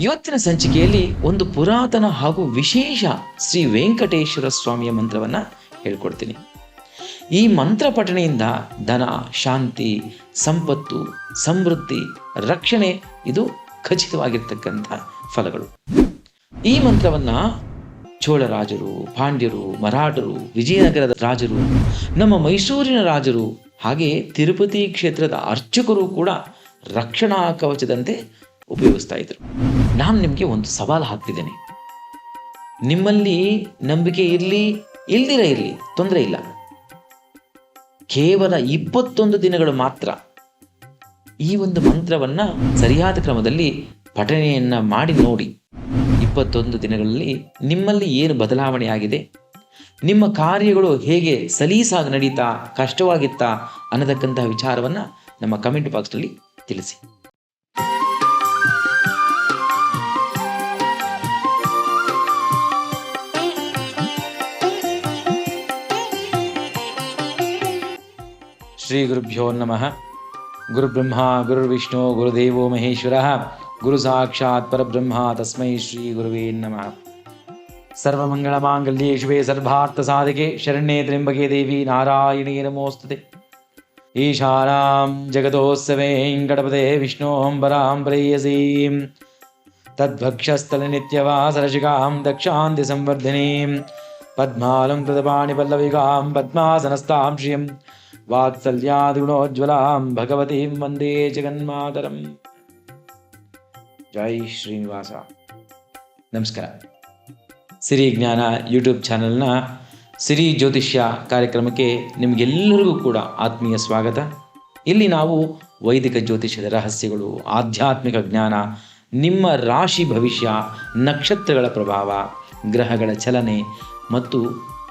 ಇವತ್ತಿನ ಸಂಚಿಕೆಯಲ್ಲಿ ಒಂದು ಪುರಾತನ ಹಾಗೂ ವಿಶೇಷ ಶ್ರೀ ವೆಂಕಟೇಶ್ವರ ಸ್ವಾಮಿಯ ಮಂತ್ರವನ್ನು ಹೇಳ್ಕೊಡ್ತೀನಿ. ಈ ಮಂತ್ರ ಪಠಣೆಯಿಂದ ಧನ, ಶಾಂತಿ, ಸಂಪತ್ತು, ಸಮೃದ್ಧಿ, ರಕ್ಷಣೆ ಇದು ಖಚಿತವಾಗಿರ್ತಕ್ಕಂಥ ಫಲಗಳು. ಈ ಮಂತ್ರವನ್ನು ಚೋಳರಾಜರು ಪಾಂಡ್ಯರು, ಮರಾಠರು, ವಿಜಯನಗರದ ರಾಜರು, ನಮ್ಮ ಮೈಸೂರಿನ ರಾಜರು, ಹಾಗೆ ತಿರುಪತಿ ಕ್ಷೇತ್ರದ ಅರ್ಚಕರು ಕೂಡ ರಕ್ಷಣಾ ಕವಚದಂತೆ ಉಪಯೋಗಿಸ್ತಾ ಇದ್ರು. ನಾನು ನಿಮಗೆ ಒಂದು ಸವಾಲು ಹಾಕ್ತಿದ್ದೇನೆ. ನಿಮ್ಮಲ್ಲಿ ನಂಬಿಕೆ ಇರಲಿ, ಇಲ್ದಿರ ಇರಲಿ, ತೊಂದರೆ ಇಲ್ಲ. ಕೇವಲ ಇಪ್ಪತ್ತೊಂದು ದಿನಗಳು ಮಾತ್ರ ಈ ಒಂದು ಮಂತ್ರವನ್ನ ಸರಿಯಾದ ಕ್ರಮದಲ್ಲಿ ಪಠಣೆಯನ್ನ ಮಾಡಿ ನೋಡಿ. ಇಪ್ಪತ್ತೊಂದು ದಿನಗಳಲ್ಲಿ ನಿಮ್ಮಲ್ಲಿ ಏನು ಬದಲಾವಣೆ ಆಗಿದೆ? ನಿಮ್ಮ ಕಾರ್ಯಗಳು ಹೇಗೆ ಸಲೀಸಾಗಿ ನಡೀತಾ, ಕಷ್ಟವಾಗಿತ್ತಾ ಅನ್ನತಕ್ಕಂತಹ ವಿಚಾರವನ್ನ ನಮ್ಮ ಕಮೆಂಟ್ ಬಾಕ್ಸ್ನಲ್ಲಿ ತಿಳಿಸಿ. श्रीगुरुभ्यो नमः। गुरुब्रह्मा गुरुर्विष्णो गुरुदेवो महेश्वरः। गुरुसाक्षात् परब्रह्मा तस्मै श्रीगुरुवे नमः। सर्वमङ्गलमाङ्गल्ये शुवे सर्वार्थसाधके शरण्ये त्र्यम्बके देवी नारायणे नमोऽस्तु ईशानां जगतोत्सवें गणपते विष्णोम्बरां प्रेयसीं। तद्भक्षस्थलनित्यवासरशिकां दक्षान्तिसंवर्धिनीं। पद्मालं कृतपाणिपल्लविकां पद्मासनस्तां श्रियं ಶ್ರಿಯಂ ಭಗವತೀಂ ವಂದೇ ಜಗನ್ಮಾತರಂ. ಜೈ ಶ್ರೀನಿವಾಸ. ನಮಸ್ಕಾರ. ಸಿರಿ ಜ್ಞಾನ ಯೂಟ್ಯೂಬ್ ಚಾನೆಲ್ನ ಸಿರಿ ಜ್ಯೋತಿಷ್ಯ ಕಾರ್ಯಕ್ರಮಕ್ಕೆ ನಿಮಗೆಲ್ಲರಿಗೂ ಕೂಡ ಆತ್ಮೀಯ ಸ್ವಾಗತ. ಇಲ್ಲಿ ನಾವು ವೈದಿಕ ಜ್ಯೋತಿಷ್ಯದ ರಹಸ್ಯಗಳು, ಆಧ್ಯಾತ್ಮಿಕ ಜ್ಞಾನ, ನಿಮ್ಮ ರಾಶಿ ಭವಿಷ್ಯ, ನಕ್ಷತ್ರಗಳ ಪ್ರಭಾವ, ಗ್ರಹಗಳ ಚಲನೆ ಮತ್ತು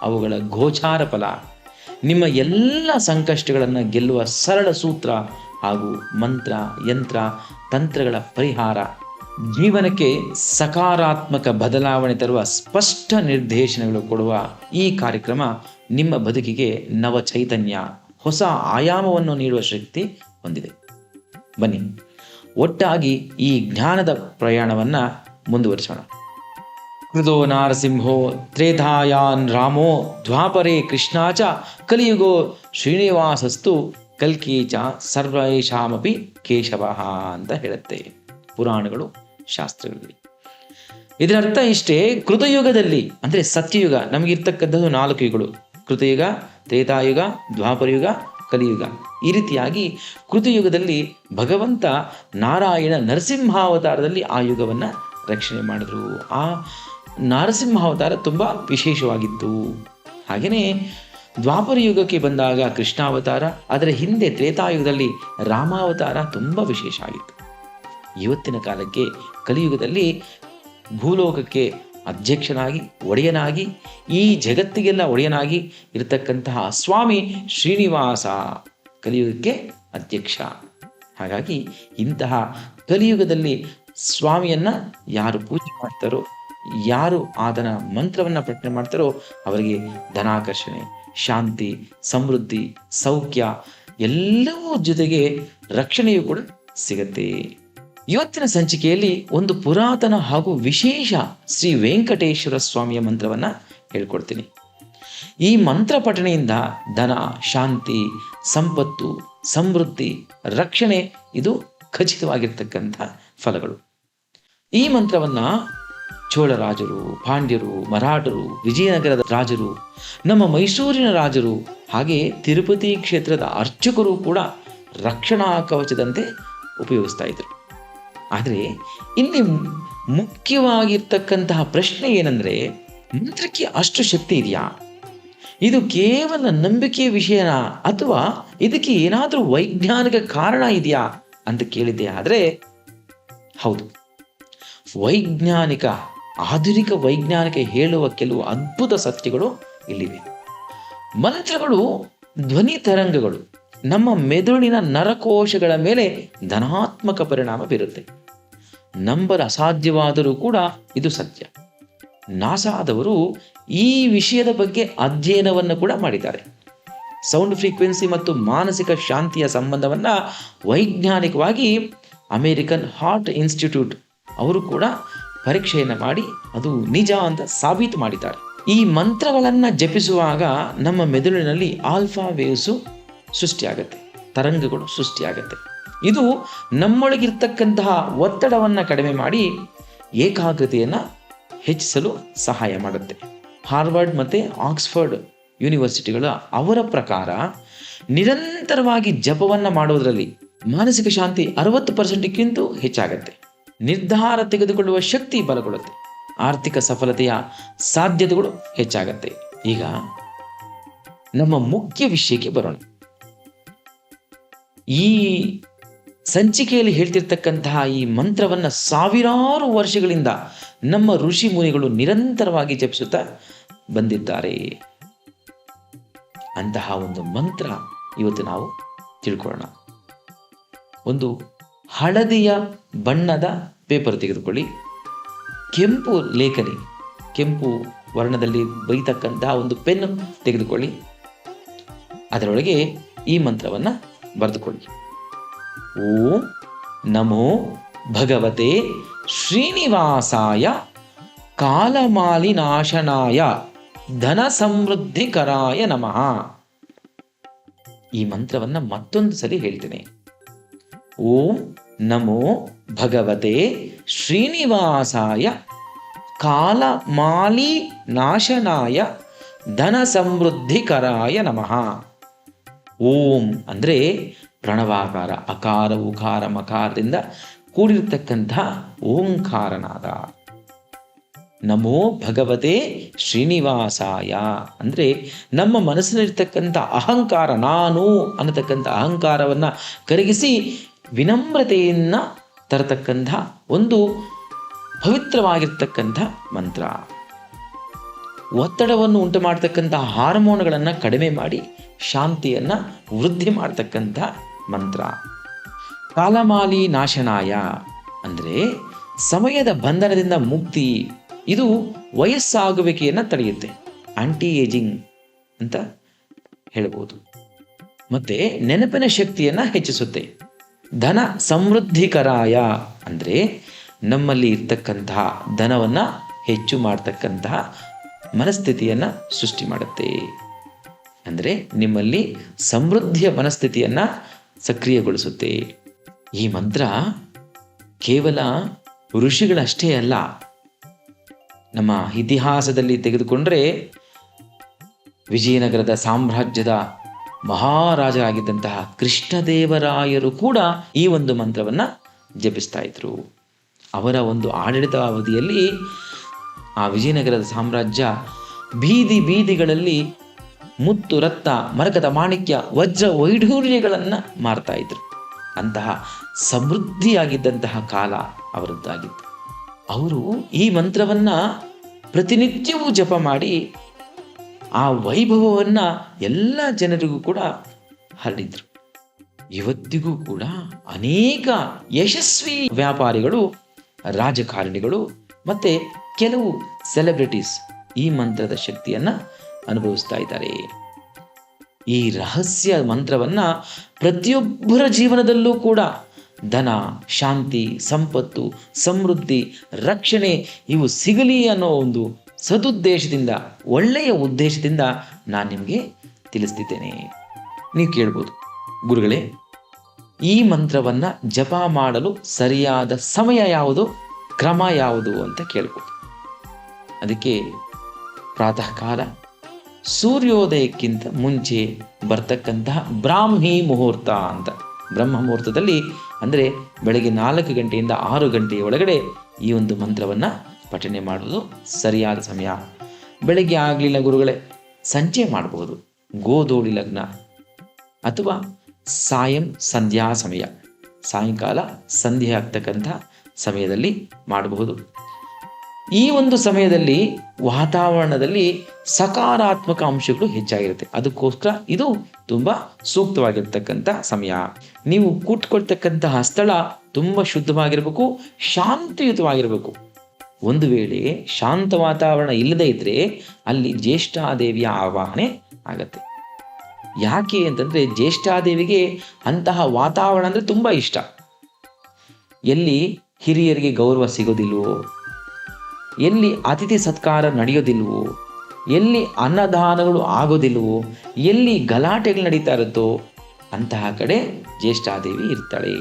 ಅವುಗಳ ಗೋಚಾರ ಫಲ ನಿಮ್ಮ ಎಲ್ಲ ಸಂಕಷ್ಟಗಳನ್ನು ಗೆಲ್ಲುವ ಸರಳ ಸೂತ್ರ ಹಾಗೂ ಮಂತ್ರ, ಯಂತ್ರ, ತಂತ್ರಗಳ ಪರಿಹಾರ. ಜೀವನಕ್ಕೆ ಸಕಾರಾತ್ಮಕ ಬದಲಾವಣೆ ತರುವ ಸ್ಪಷ್ಟ ನಿರ್ದೇಶನಗಳು ಕೊಡುವ ಈ ಕಾರ್ಯಕ್ರಮ ನಿಮ್ಮ ಬದುಕಿಗೆ ನವ ಚೈತನ್ಯ, ಹೊಸ ಆಯಾಮವನ್ನು ನೀಡುವ ಶಕ್ತಿ ಹೊಂದಿದೆ. ಬನ್ನಿ, ಒಟ್ಟಾಗಿ ಈ ಜ್ಞಾನದ ಪ್ರಯಾಣವನ್ನು ಮುಂದುವರಿಸೋಣ. ಕೃತೋ ನಾರಸಿಂಹೋ ತ್ರೇತಾಯಾನ್ ರಾಮೋ ದ್ವಾಪರೇ ಕೃಷ್ಣಾಚ ಕಲಿಯುಗೋ ಶ್ರೀನಿವಾಸಸ್ತು ಕಲ್ಕಿ ಚ ಸರ್ವೇಶಾಮಪಿ ಕೇಶವ ಅಂತ ಹೇಳುತ್ತೆ ಪುರಾಣಗಳು, ಶಾಸ್ತ್ರಗಳಲ್ಲಿ. ಇದರರ್ಥ ಇಷ್ಟೇ ಕೃತಯುಗದಲ್ಲಿ, ಅಂದರೆ ಸತ್ಯಯುಗ, ನಮಗಿರ್ತಕ್ಕಂಥದ್ದು ನಾಲ್ಕು ಯುಗಗಳು, ಕೃತಯುಗ, ತ್ರೇತಾಯುಗ, ದ್ವಾಪರಯುಗ, ಕಲಿಯುಗ. ಈ ರೀತಿಯಾಗಿ ಕೃತಯುಗದಲ್ಲಿ ಭಗವಂತ ನಾರಾಯಣ ನರಸಿಂಹಾವತಾರದಲ್ಲಿ ಆ ಯುಗವನ್ನು ರಕ್ಷಣೆ ಮಾಡಿದ್ರು. ಆ ನರಸಿಂಹಾವತಾರ ತುಂಬ ವಿಶೇಷವಾಗಿತ್ತು. ಹಾಗೆಯೇ ದ್ವಾಪರ ಯುಗಕ್ಕೆ ಬಂದಾಗ ಕೃಷ್ಣಾವತಾರ, ಅದರ ಹಿಂದೆ ತ್ರೇತಾಯುಗದಲ್ಲಿ ರಾಮಾವತಾರ ತುಂಬ ವಿಶೇಷ ಆಗಿತ್ತು. ಇವತ್ತಿನ ಕಾಲಕ್ಕೆ ಕಲಿಯುಗದಲ್ಲಿ ಭೂಲೋಕಕ್ಕೆ ಅಧ್ಯಕ್ಷನಾಗಿ, ಒಡೆಯನಾಗಿ, ಈ ಜಗತ್ತಿಗೆಲ್ಲ ಒಡೆಯನಾಗಿ ಇರತಕ್ಕಂತಹ ಸ್ವಾಮಿ ಶ್ರೀನಿವಾಸ ಕಲಿಯುಗಕ್ಕೆ ಅಧ್ಯಕ್ಷ. ಹಾಗಾಗಿ ಇಂತಹ ಕಲಿಯುಗದಲ್ಲಿ ಸ್ವಾಮಿಯನ್ನು ಯಾರು ಪೂಜೆ ಮಾಡ್ತಾರೋ ಯಾರು ಆತನ ಮಂತ್ರವನ್ನು ಪಠನೆ ಮಾಡ್ತಾರೋ ಅವರಿಗೆ ಧನಾಕರ್ಷಣೆ, ಶಾಂತಿ, ಸಮೃದ್ಧಿ, ಸೌಖ್ಯ ಎಲ್ಲವೂ ಜೊತೆಗೆ ರಕ್ಷಣೆಯೂ ಕೂಡ ಸಿಗತ್ತೆ. ಇವತ್ತಿನ ಸಂಚಿಕೆಯಲ್ಲಿ ಒಂದು ಪುರಾತನ ಹಾಗೂ ವಿಶೇಷ ಶ್ರೀ ವೆಂಕಟೇಶ್ವರ ಸ್ವಾಮಿಯ ಮಂತ್ರವನ್ನ ಹೇಳ್ಕೊಡ್ತೀನಿ. ಈ ಮಂತ್ರ ಪಠಣೆಯಿಂದ ಧನ, ಶಾಂತಿ, ಸಂಪತ್ತು, ಸಮೃದ್ಧಿ, ರಕ್ಷಣೆ ಇದು ಖಚಿತವಾಗಿರ್ತಕ್ಕಂಥ ಫಲಗಳು. ಈ ಮಂತ್ರವನ್ನ ಚೋಳರಾಜರು ಪಾಂಡ್ಯರು, ಮರಾಠರು, ವಿಜಯನಗರದ ರಾಜರು, ನಮ್ಮ ಮೈಸೂರಿನ ರಾಜರು, ಹಾಗೆ ತಿರುಪತಿ ಕ್ಷೇತ್ರದ ಅರ್ಚಕರು ಕೂಡ ರಕ್ಷಣಾ ಕವಚದಂತೆ ಉಪಯೋಗಿಸ್ತಾ ಇದ್ರು. ಆದರೆ ಇಲ್ಲಿ ಮುಖ್ಯವಾಗಿರ್ತಕ್ಕಂತಹ ಪ್ರಶ್ನೆ ಏನಂದ್ರೆ, ಮಂತ್ರಕ್ಕೆ ಅಷ್ಟು ಶಕ್ತಿ ಇದೆಯಾ? ಇದು ಕೇವಲ ನಂಬಿಕೆಯ ವಿಷಯನಾ? ಅಥವಾ ಇದಕ್ಕೆ ಏನಾದರೂ ವೈಜ್ಞಾನಿಕ ಕಾರಣ ಇದೆಯಾ? ಅಂತ ಕೇಳಿದ್ದೆ ಆದರೆ, ಹೌದು. ವೈಜ್ಞಾನಿಕ ಆಧುನಿಕ ವೈಜ್ಞಾನಿಕ ಹೇಳುವ ಕೆಲವು ಅದ್ಭುತ ಸತ್ಯಗಳು ಇಲ್ಲಿವೆ. ಮಂತ್ರಗಳು ಧ್ವನಿ ತರಂಗಗಳು, ನಮ್ಮ ಮೆದುಳಿನ ನರಕೋಶಗಳ ಮೇಲೆ ಧನಾತ್ಮಕ ಪರಿಣಾಮ ಬೀರುತ್ತೆ. ನಂಬಲು ಅಸಾಧ್ಯವಾದರೂ ಕೂಡ ಇದು ಸತ್ಯ. ನಾಸಾದವರು ಈ ವಿಷಯದ ಬಗ್ಗೆ ಅಧ್ಯಯನವನ್ನು ಕೂಡ ಮಾಡಿದ್ದಾರೆ. ಸೌಂಡ್ ಫ್ರೀಕ್ವೆನ್ಸಿ ಮತ್ತು ಮಾನಸಿಕ ಶಾಂತಿಯ ಸಂಬಂಧವನ್ನು ವೈಜ್ಞಾನಿಕವಾಗಿ ಅಮೇರಿಕನ್ ಹಾರ್ಟ್ ಇನ್ಸ್ಟಿಟ್ಯೂಟ್ ಅವರು ಕೂಡ ಪರೀಕ್ಷೆಯನ್ನು ಮಾಡಿ ಅದು ನಿಜ ಅಂತ ಸಾಬೀತು ಮಾಡಿದ್ದಾರೆ. ಈ ಮಂತ್ರಗಳನ್ನು ಜಪಿಸುವಾಗ ನಮ್ಮ ಮೆದುಳಿನಲ್ಲಿ ಆಲ್ಫಾ ವೇವ್ಸು ಸೃಷ್ಟಿಯಾಗತ್ತೆ, ತರಂಗಗಳು ಸೃಷ್ಟಿಯಾಗತ್ತೆ. ಇದು ನಮ್ಮೊಳಗಿರ್ತಕ್ಕಂತಹ ಒತ್ತಡವನ್ನು ಕಡಿಮೆ ಮಾಡಿ ಏಕಾಗ್ರತೆಯನ್ನು ಹೆಚ್ಚಿಸಲು ಸಹಾಯ ಮಾಡುತ್ತೆ. ಹಾರ್ವರ್ಡ್ ಮತ್ತು ಆಕ್ಸ್ಫರ್ಡ್ ಯೂನಿವರ್ಸಿಟಿಗಳ ಅವರ ಪ್ರಕಾರ ನಿರಂತರವಾಗಿ ಜಪವನ್ನು ಮಾಡೋದರಲ್ಲಿ ಮಾನಸಿಕ ಶಾಂತಿ ಅರವತ್ತು ಪರ್ಸೆಂಟ್ಗಿಂತ ಹೆಚ್ಚಾಗತ್ತೆ. ನಿರ್ಧಾರ ತೆಗೆದುಕೊಳ್ಳುವ ಶಕ್ತಿ ಬಲಗೊಳ್ಳುತ್ತೆ. ಆರ್ಥಿಕ ಸಫಲತೆಯ ಸಾಧ್ಯತೆಗಳು ಹೆಚ್ಚಾಗತ್ತೆ. ಈಗ ನಮ್ಮ ಮುಖ್ಯ ವಿಷಯಕ್ಕೆ ಬರೋಣ. ಈ ಸಂಚಿಕೆಯಲ್ಲಿ ಹೇಳ್ತಿರ್ತಕ್ಕಂತಹ ಈ ಮಂತ್ರವನ್ನು ಸಾವಿರಾರು ವರ್ಷಗಳಿಂದ ನಮ್ಮ ಋಷಿ ಮುನಿಗಳು ನಿರಂತರವಾಗಿ ಜಪಿಸುತ್ತಾ ಬಂದಿದ್ದಾರೆ. ಅಂತಹ ಒಂದು ಮಂತ್ರ ಇವತ್ತು ನಾವು ತಿಳ್ಕೊಳ್ಳೋಣ. ಒಂದು ಹಳದಿಯ ಬಣ್ಣದ ಪೇಪರ್ ತೆಗೆದುಕೊಳ್ಳಿ. ಕೆಂಪು ಲೇಖನಿ, ಕೆಂಪು ವರ್ಣದಲ್ಲಿ ಬೈತಕ್ಕಂತಹ ಒಂದು ಪೆನ್ ತೆಗೆದುಕೊಳ್ಳಿ. ಅದರೊಳಗೆ ಈ ಮಂತ್ರವನ್ನು ಬರೆದುಕೊಳ್ಳಿ. ಓಂ ನಮೋ ಭಗವತೆ ಶ್ರೀನಿವಾಸಾಯ ಕಾಲಮಾಲಿನಾಶನಾಯ ಧನ ಸಮೃದ್ಧಿಕರಾಯ ನಮಃ. ಈ ಮಂತ್ರವನ್ನ ಮತ್ತೊಂದು ಸರಿ ಹೇಳ್ತೇನೆ. ಓಂ ನಮೋ ಭಗವತೆ ಶ್ರೀನಿವಾಸಾಯ ಕಾಲಮಾಲಿ ನಾಶನಾಯ ಧನ ಸಮೃದ್ಧಿಕರಾಯ ನಮಃ. ಓಂ ಅಂದರೆ ಪ್ರಣವಾಕಾರ, ಅಕಾರ, ಉಕಾರ, ಮಕಾರದಿಂದ ಕೂಡಿರತಕ್ಕಂಥ ಓಂಕಾರನಾದ. ನಮೋ ಭಗವತೆ ಶ್ರೀನಿವಾಸಾಯ ಅಂದರೆ ನಮ್ಮ ಮನಸ್ಸಿನಲ್ಲಿರ್ತಕ್ಕಂಥ ಅಹಂಕಾರ, ನಾನು ಅನ್ನತಕ್ಕಂಥ ಅಹಂಕಾರವನ್ನು ಕರಗಿಸಿ ವಿನಮ್ರತೆಯನ್ನು ತರತಕ್ಕಂಥ ಒಂದು ಪವಿತ್ರವಾಗಿರ್ತಕ್ಕಂಥ ಮಂತ್ರ. ಒತ್ತಡವನ್ನು ಉಂಟು ಮಾಡ್ತಕ್ಕಂಥ ಹಾರ್ಮೋನ್ಗಳನ್ನು ಕಡಿಮೆ ಮಾಡಿ ಶಾಂತಿಯನ್ನು ವೃದ್ಧಿ ಮಾಡ್ತಕ್ಕಂಥ ಮಂತ್ರ. ಕಾಲಮಾಲಿ ನಾಶನಾಯ ಅಂದರೆ ಸಮಯದ ಬಂಧನದಿಂದ ಮುಕ್ತಿ, ಇದು ವಯಸ್ಸಾಗುವಿಕೆಯನ್ನು ತಡೆಯುತ್ತೆ. ಆಂಟಿ ಏಜಿಂಗ್ ಅಂತ ಹೇಳ್ಬೋದು. ಮತ್ತೆ ನೆನಪಿನ ಶಕ್ತಿಯನ್ನು ಹೆಚ್ಚಿಸುತ್ತೆ. ಧನ ಸಮೃದ್ಧಿಕರಾಯ ಅಂದರೆ ನಮ್ಮಲ್ಲಿ ಇರ್ತಕ್ಕಂತಹ ಧನವನ್ನು ಹೆಚ್ಚು ಮಾಡ್ತಕ್ಕಂತಹ ಮನಸ್ಥಿತಿಯನ್ನು ಸೃಷ್ಟಿ ಮಾಡುತ್ತೆ. ಅಂದರೆ ನಿಮ್ಮಲ್ಲಿ ಸಮೃದ್ಧಿಯ ಮನಸ್ಥಿತಿಯನ್ನು ಸಕ್ರಿಯಗೊಳಿಸುತ್ತೆ. ಈ ಮಂತ್ರ ಕೇವಲ ಋಷಿಗಳಷ್ಟೇ ಅಲ್ಲ, ನಮ್ಮ ಇತಿಹಾಸದಲ್ಲಿ ತೆಗೆದುಕೊಂಡ್ರೆ ವಿಜಯನಗರದ ಸಾಮ್ರಾಜ್ಯದ ಮಹಾರಾಜರಾಗಿದ್ದಂತಹ ಕೃಷ್ಣದೇವರಾಯರು ಕೂಡ ಈ ಒಂದು ಮಂತ್ರವನ್ನು ಜಪಿಸ್ತಾ ಇದ್ರು. ಅವರ ಒಂದು ಆಡಳಿತ ಅವಧಿಯಲ್ಲಿ ಆ ವಿಜಯನಗರದ ಸಾಮ್ರಾಜ್ಯ ಬೀದಿ ಬೀದಿಗಳಲ್ಲಿ ಮುತ್ತು ರತ್ನ ಮರಕದ ಮಾಣಿಕ್ಯ, ವಜ್ರ ವೈಢೂರ್ಯಗಳನ್ನು ಮಾರ್ತಾ ಇದ್ರು. ಅಂತಹ ಸಮೃದ್ಧಿಯಾಗಿದ್ದಂತಹ ಕಾಲ ಅವರದ್ದಾಗಿತ್ತು. ಅವರು ಈ ಮಂತ್ರವನ್ನು ಪ್ರತಿನಿತ್ಯವೂ ಜಪ ಮಾಡಿ ಆ ವೈಭವವನ್ನು ಎಲ್ಲ ಜನರಿಗೂ ಕೂಡ ಹರಡಿದ್ರು. ಇವತ್ತಿಗೂ ಕೂಡ ಅನೇಕ ಯಶಸ್ವಿ ವ್ಯಾಪಾರಿಗಳು, ರಾಜಕಾರಣಿಗಳು ಮತ್ತು ಕೆಲವು ಸೆಲೆಬ್ರಿಟೀಸ್ ಈ ಮಂತ್ರದ ಶಕ್ತಿಯನ್ನು ಅನುಭವಿಸ್ತಾ ಇದ್ದಾರೆ. ಈ ರಹಸ್ಯ ಮಂತ್ರವನ್ನ ಪ್ರತಿಯೊಬ್ಬರ ಜೀವನದಲ್ಲೂ ಕೂಡ ಧನ, ಶಾಂತಿ, ಸಂಪತ್ತು, ಸಮೃದ್ಧಿ, ರಕ್ಷಣೆ ಇವು ಸಿಗಲಿ ಅನ್ನೋ ಒಂದು ಸದುದ್ದೇಶದಿಂದ, ಒಳ್ಳೆಯ ಉದ್ದೇಶದಿಂದ ನಾನು ನಿಮಗೆ ತಿಳಿಸ್ತಿದ್ದೇನೆ. ನೀವು ಕೇಳ್ಬೋದು. ಗುರುಗಳೇ, ಈ ಮಂತ್ರವನ್ನು ಜಪ ಮಾಡಲು ಸರಿಯಾದ ಸಮಯ ಯಾವುದು, ಕ್ರಮ ಯಾವುದು ಅಂತ ಕೇಳ್ಬೋದು. ಅದಕ್ಕೆ ಪ್ರಾತಃ ಕಾಲ ಸೂರ್ಯೋದಯಕ್ಕಿಂತ ಮುಂಚೆ ಬರ್ತಕ್ಕಂತಹ ಬ್ರಾಹ್ಮಿ ಮುಹೂರ್ತ ಅಂತ. ಬ್ರಹ್ಮ ಮುಹೂರ್ತದಲ್ಲಿ ಅಂದರೆ ಬೆಳಗ್ಗೆ ನಾಲ್ಕು ಗಂಟೆಯಿಂದ ಆರು ಗಂಟೆಯ ಒಳಗಡೆ ಈ ಒಂದು ಮಂತ್ರವನ್ನು ಪಠನೆ ಮಾಡುವುದು ಸರಿಯಾದ ಸಮಯ. ಬೆಳಗ್ಗೆ ಆಗಲಿಲ್ಲ ಗುರುಗಳೇ, ಸಂಜೆ ಮಾಡಬಹುದು. ಗೋಧೋಳಿ ಲಗ್ನ ಅಥವಾ ಸಾಯಂ ಸಂಧ್ಯಾ ಸಮಯ. ಸಾಯಂಕಾಲ ಸಂಧ್ಯೆ ಆಗ್ತಕ್ಕಂಥ ಸಮಯದಲ್ಲಿ ಮಾಡಬಹುದು. ಈ ಒಂದು ಸಮಯದಲ್ಲಿ ವಾತಾವರಣದಲ್ಲಿ ಸಕಾರಾತ್ಮಕ ಅಂಶಗಳು ಹೆಚ್ಚಾಗಿರುತ್ತೆ. ಅದಕ್ಕೋಸ್ಕರ ಇದು ತುಂಬ ಸೂಕ್ತವಾಗಿರ್ತಕ್ಕಂಥ ಸಮಯ. ನೀವು ಕೂತ್ಕೊಳ್ತಕ್ಕಂತಹ ಸ್ಥಳ ತುಂಬ ಶುದ್ಧವಾಗಿರಬೇಕು, ಶಾಂತಿಯುತವಾಗಿರಬೇಕು. ಒಂದು ವೇಳೆ ಶಾಂತ ವಾತಾವರಣ ಇಲ್ಲದೇ ಇದ್ರೆ ಅಲ್ಲಿ ಜ್ಯೇಷ್ಠಾದೇವಿಯ ಆವಾಹನೆ ಆಗತ್ತೆ. ಯಾಕೆ ಅಂತಂದ್ರೆ ಜ್ಯೇಷ್ಠಾದೇವಿಗೆ ಅಂತಹ ವಾತಾವರಣ ಅಂದ್ರೆ ತುಂಬಾ ಇಷ್ಟ. ಎಲ್ಲಿ ಹಿರಿಯರಿಗೆ ಗೌರವ ಸಿಗೋದಿಲ್ವೋ, ಎಲ್ಲಿ ಅತಿಥಿ ಸತ್ಕಾರ ನಡೆಯೋದಿಲ್ವೋ, ಎಲ್ಲಿ ಅನ್ನದಾನಗಳು ಆಗೋದಿಲ್ವೋ, ಎಲ್ಲಿ ಗಲಾಟೆಗಳು ನಡೀತಾ ಇರುತ್ತೋ ಅಂತಹ ಕಡೆ ಜ್ಯೇಷ್ಠಾದೇವಿ ಇರ್ತಾಳೆ.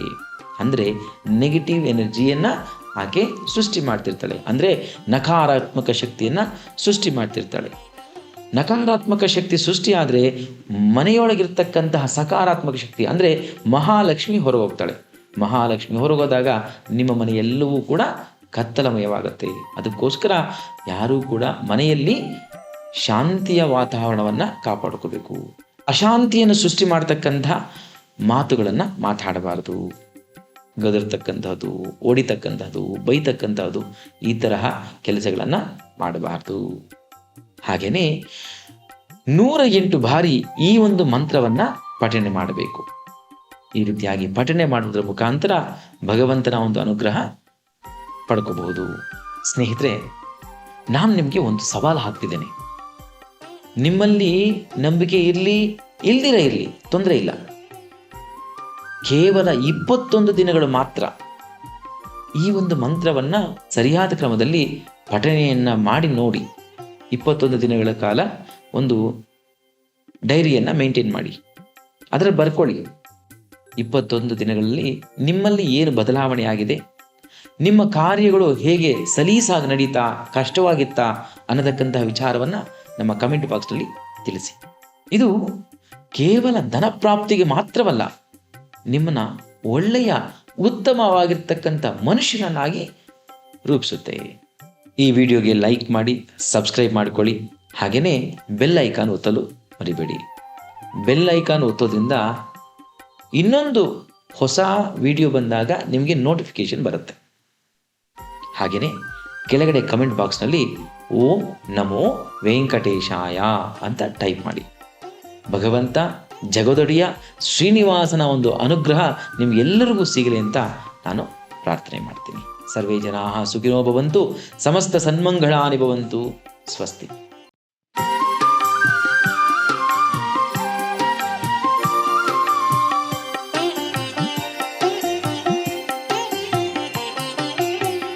ಅಂದರೆ ನೆಗೆಟಿವ್ ಎನರ್ಜಿಯನ್ನು ಆಕೆ ಸೃಷ್ಟಿ ಮಾಡ್ತಿರ್ತಾಳೆ. ಅಂದರೆ ನಕಾರಾತ್ಮಕ ಶಕ್ತಿಯನ್ನು ಸೃಷ್ಟಿ ಮಾಡ್ತಿರ್ತಾಳೆ. ನಕಾರಾತ್ಮಕ ಶಕ್ತಿ ಸೃಷ್ಟಿಯಾದರೆ ಮನೆಯೊಳಗಿರ್ತಕ್ಕಂತಹ ಸಕಾರಾತ್ಮಕ ಶಕ್ತಿ, ಅಂದರೆ ಮಹಾಲಕ್ಷ್ಮಿ ಹೊರಗೋಗ್ತಾಳೆ. ಮಹಾಲಕ್ಷ್ಮಿ ಹೊರಗೋದಾಗ ನಿಮ್ಮ ಮನೆಯೆಲ್ಲವೂ ಕೂಡ ಕತ್ತಲಮಯವಾಗುತ್ತೆ. ಅದಕ್ಕೋಸ್ಕರ ಯಾರೂ ಕೂಡ ಮನೆಯಲ್ಲಿ ಶಾಂತಿಯ ವಾತಾವರಣವನ್ನು ಕಾಪಾಡ್ಕೋಬೇಕು. ಅಶಾಂತಿಯನ್ನು ಸೃಷ್ಟಿ ಮಾಡ್ತಕ್ಕಂಥ ಮಾತುಗಳನ್ನು ಮಾತಾಡಬಾರದು. ಗದರ್ತಕ್ಕಂಥದ್ದು, ಓಡಿತಕ್ಕಂಥದ್ದು, ಬೈತಕ್ಕಂಥದ್ದು ಈ ತರಹ ಕೆಲಸಗಳನ್ನು ಮಾಡಬಾರ್ದು. ಹಾಗೆಯೇ ನೂರ ಎಂಟು ಬಾರಿ ಈ ಒಂದು ಮಂತ್ರವನ್ನು ಪಠಣೆ ಮಾಡಬೇಕು. ಈ ರೀತಿಯಾಗಿ ಪಠಣೆ ಮಾಡುವುದರ ಮುಖಾಂತರ ಭಗವಂತನ ಒಂದು ಅನುಗ್ರಹ ಪಡ್ಕೋಬಹುದು. ಸ್ನೇಹಿತರೆ, ನಾನು ನಿಮಗೆ ಒಂದು ಸವಾಲು ಹಾಕ್ತಿದ್ದೇನೆ. ನಿಮ್ಮಲ್ಲಿ ನಂಬಿಕೆ ಇರಲಿ, ಇಲ್ದಿರ ಇರಲಿ, ತೊಂದರೆ ಇಲ್ಲ. ಕೇವಲ ಇಪ್ಪತ್ತೊಂದು ದಿನಗಳು ಮಾತ್ರ ಈ ಒಂದು ಮಂತ್ರವನ್ನು ಸರಿಯಾದ ಕ್ರಮದಲ್ಲಿ ಪಠನೆಯನ್ನು ಮಾಡಿ ನೋಡಿ. ಇಪ್ಪತ್ತೊಂದು ದಿನಗಳ ಕಾಲ ಒಂದು ಡೈರಿಯನ್ನು ಮೇಂಟೈನ್ ಮಾಡಿ. ಅದರಲ್ಲಿ ಬರ್ಕೊಳ್ಳಿ. ಇಪ್ಪತ್ತೊಂದು ದಿನಗಳಲ್ಲಿ ನಿಮ್ಮಲ್ಲಿ ಏನು ಬದಲಾವಣೆ ಆಗಿದೆ? ನಿಮ್ಮ ಕಾರ್ಯಗಳು ಹೇಗೆ ಸಲೀಸಾಗಿ ನಡೀತಾ, ಕಷ್ಟವಾಗಿತ್ತಾ ಅನ್ನತಕ್ಕಂತಹ ವಿಚಾರವನ್ನು ನಮ್ಮ ಕಮೆಂಟ್ ಬಾಕ್ಸ್ನಲ್ಲಿ ತಿಳಿಸಿ. ಇದು ಕೇವಲ ಧನ ಪ್ರಾಪ್ತಿಗೆ ಮಾತ್ರವಲ್ಲ ನಿಮ್ಮನ್ನ ಒಳ್ಳೆಯ, ಉತ್ತಮವಾಗಿರ್ತಕ್ಕಂಥ ಮನುಷ್ಯನನ್ನಾಗಿ ರೂಪಿಸುತ್ತೆ. ಈ ವಿಡಿಯೋಗೆ ಲೈಕ್ ಮಾಡಿ, ಸಬ್ಸ್ಕ್ರೈಬ್ ಮಾಡಿಕೊಳ್ಳಿ. ಹಾಗೆಯೇ ಬೆಲ್ ಐಕಾನ್ ಒತ್ತಲು ಮರಿಬೇಡಿ. ಬೆಲ್ ಐಕಾನ್ ಒತ್ತೋದ್ರಿಂದ ಇನ್ನೊಂದು ಹೊಸ ವಿಡಿಯೋ ಬಂದಾಗ ನಿಮಗೆ ನೋಟಿಫಿಕೇಶನ್ ಬರುತ್ತೆ. ಹಾಗೆಯೇ ಕೆಳಗಡೆ ಕಮೆಂಟ್ ಬಾಕ್ಸ್ನಲ್ಲಿ ಓಂ ನಮೋ ವೆಂಕಟೇಶಾಯ ಅಂತ ಟೈಪ್ ಮಾಡಿ. ಭಗವಂತ ಜಗದೊಡೆಯ ಶ್ರೀನಿವಾಸನ ಒಂದು ಅನುಗ್ರಹ ನಿಮ್ಗೆಲ್ಲರಿಗೂ ಸಿಗಲಿ ಅಂತ ನಾನು ಪ್ರಾರ್ಥನೆ ಮಾಡ್ತೀನಿ. ಸರ್ವೇ ಜನಾ ಸುಖಿನೋ ಭವಂತು, ಸಮಸ್ತ ಸನ್ಮಂಗಳಾನಿ ಭವಂತು, ಸ್ವಸ್ತಿ.